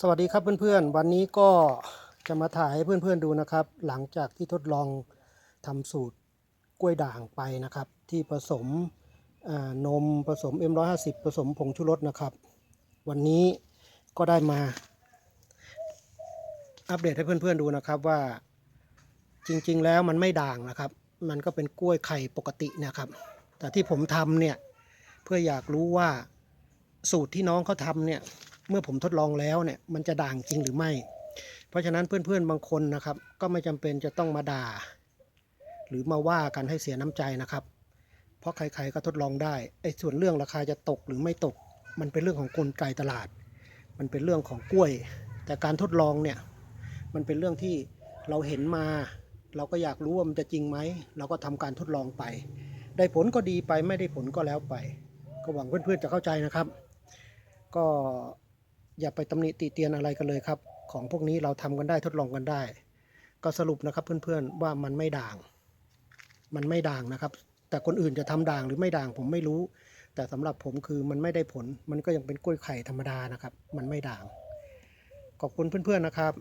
สวัสดีครับเพื่อนๆ วันนี้ก็จะมาถ่ายให้เพื่อนๆดูนะครับ หลังจากที่ทดลองทำสูตรกล้วยด่างไปนะครับ ที่ผสมนมผสม M150 ผสมผงชูรสนะครับ วันนี้ก็ได้มา อัปเดตให้เพื่อนๆดูนะครับว่าจริงๆแล้วมันไม่ด่างนะครับ มันก็เป็นกล้วยไข่ปกตินะครับ แต่ที่ผมทำเนี่ยเพื่ออยากรู้ว่าสูตรที่น้องเขาทำเนี่ย เมื่อผมทดลองแล้วเนี่ยมันจะด่างจริงหรือไม่ เพราะฉะนั้นเพื่อนๆบางคนนะครับ ก็ไม่จำเป็นจะต้องมาด่า หรือมาว่ากันให้เสียน้ำใจนะครับ เพราะใครๆก็ทดลองได้ไอ้ส่วนเรื่องราคาจะตกหรือไม่ตก มันเป็นเรื่องของกลไกตลาด มันเป็นเรื่องของกล้วย แต่การทดลองเนี่ยมันเป็นเรื่องที่เราเห็นมา เราก็อยากรู้ว่ามันจะจริงไหมเราก็ทำการทดลองไป ได้ผลก็ดีไปไม่ได้ผลก็แล้วไป ก็หวังเพื่อนๆจะเข้าใจนะครับ ก็ อย่าไปตำหนิติเตียนอะไรกันเลยครับ ของพวกนี้เราทำกันได้ทดลองกันได้ ก็สรุปนะครับเพื่อนๆว่ามันไม่ด่าง มันไม่ด่างนะครับ แต่คนอื่นจะทำด่างหรือไม่ด่างผมไม่รู้ แต่สำหรับผมคือมันไม่ได้ผล มันก็ยังเป็นกล้วยไข่ธรรมดานะครับ มันไม่ด่าง ขอบคุณเพื่อนๆนะครับ